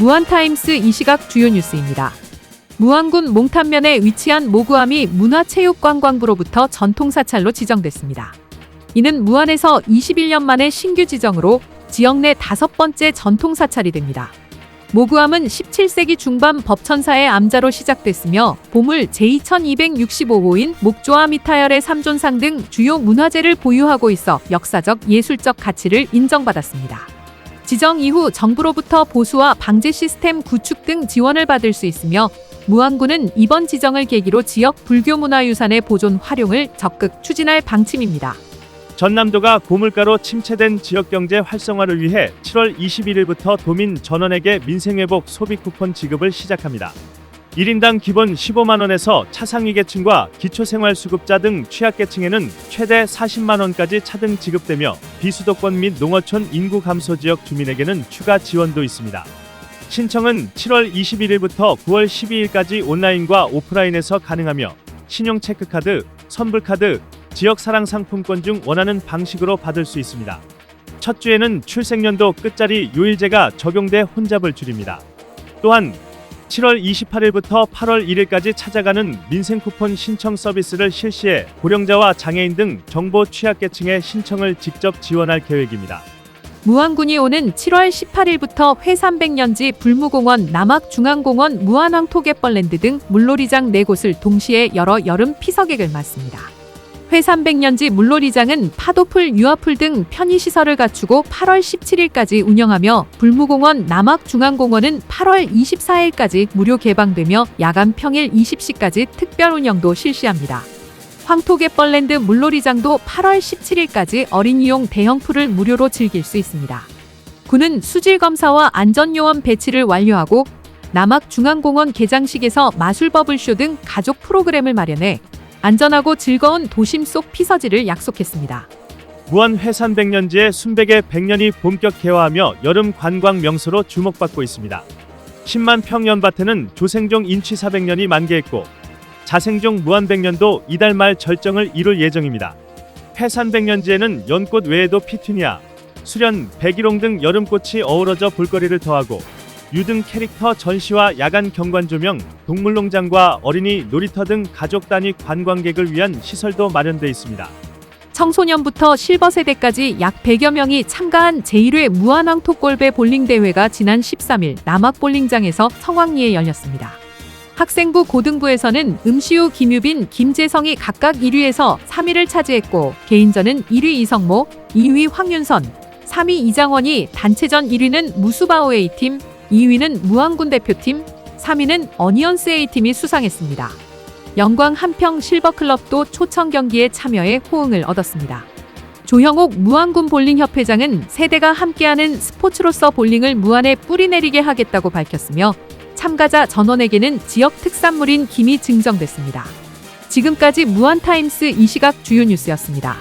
무한타임스 이 시각 주요 뉴스입니다. 무안군 몽탄면에 위치한 모구암이 문화체육관광부로부터 전통사찰로 지정됐습니다. 이는 무안에서 21년 만에 신규 지정으로 지역 내 다섯 번째 전통사찰이 됩니다. 모구암은 17세기 중반 법천사의 암자로 시작됐으며 보물 제2265호인 목조와 미타열의 삼존상 등 주요 문화재를 보유하고 있어 역사적 예술적 가치를 인정받았습니다. 지정 이후 정부로부터 보수와 방제 시스템 구축 등 지원을 받을 수 있으며 무안군은 이번 지정을 계기로 지역 불교 문화유산의 보존 활용을 적극 추진할 방침입니다. 전남도가 고물가로 침체된 지역 경제 활성화를 위해 7월 21일부터 도민 전원에게 민생회복 소비 쿠폰 지급을 시작합니다. 1인당 기본 15만 원에서 차상위 계층과 기초생활수급자 등 취약계층에는 최대 40만 원까지 차등 지급되며 비수도권 및 농어촌 인구 감소 지역 주민에게는 추가 지원도 있습니다. 신청은 7월 21일부터 9월 12일까지 온라인과 오프라인에서 가능하며 신용 체크카드, 선불카드, 지역 사랑 상품권 중 원하는 방식으로 받을 수 있습니다. 첫 주에는 출생연도 끝자리 요일제가 적용돼 혼잡을 줄입니다. 또한 7월 28일부터 8월 1일까지 찾아가는 민생 쿠폰 신청 서비스를 실시해 고령자와 장애인 등 정보 취약계층의 신청을 직접 지원할 계획입니다. 무안군이 오는 7월 18일부터 회삼백년지 불무공원, 남악중앙공원, 무안왕토갯벌랜드 등 물놀이장 4곳을 동시에 열어 여름 피서객을 맞습니다. 회삼백년지 물놀이장은 파도풀, 유아풀 등 편의시설을 갖추고 8월 17일까지 운영하며 불무공원, 남악중앙공원은 8월 24일까지 무료 개방되며 야간 평일 20시까지 특별 운영도 실시합니다. 황토갯벌랜드 물놀이장도 8월 17일까지 어린이용 대형풀을 무료로 즐길 수 있습니다. 군은 수질 검사와 안전요원 배치를 완료하고 남악중앙공원 개장식에서 마술버블쇼 등 가족 프로그램을 마련해 안전하고 즐거운 도심 속 피서지를 약속했습니다. 무안 회산 백년지의 순백의 백년이 본격 개화하며 여름 관광 명소로 주목받고 있습니다. 10만 평연밭에는 조생종 인취 400년이 만개했고 자생종 무한백년도 이달 말 절정을 이룰 예정입니다. 해산백년지에는 연꽃 외에도 피투니아, 수련, 백일홍 등 여름꽃이 어우러져 볼거리를 더하고 유등 캐릭터 전시와 야간 경관 조명, 동물농장과 어린이 놀이터 등 가족 단위 관광객을 위한 시설도 마련돼 있습니다. 청소년부터 실버 세대까지 약 100여 명이 참가한 제1회 무한왕토골배 볼링 대회가 지난 13일 남악볼링장에서 성황리에 열렸습니다. 학생부 고등부에서는 음시우 김유빈, 김재성이 각각 1위에서 3위를 차지했고 개인전은 1위 이성모, 2위 황윤선, 3위 이장원이 단체전 1위는 무수바오 A팀, 2위는 무안군 대표팀, 3위는 어니언스 A팀이 수상했습니다. 영광 한평 실버클럽도 초청 경기에 참여해 호응을 얻었습니다. 조형옥 무안군 볼링협회장은 세대가 함께하는 스포츠로서 볼링을 무안에 뿌리내리게 하겠다고 밝혔으며 참가자 전원에게는 지역 특산물인 김이 증정됐습니다. 지금까지 무안타임스 이 시각 주요 뉴스였습니다.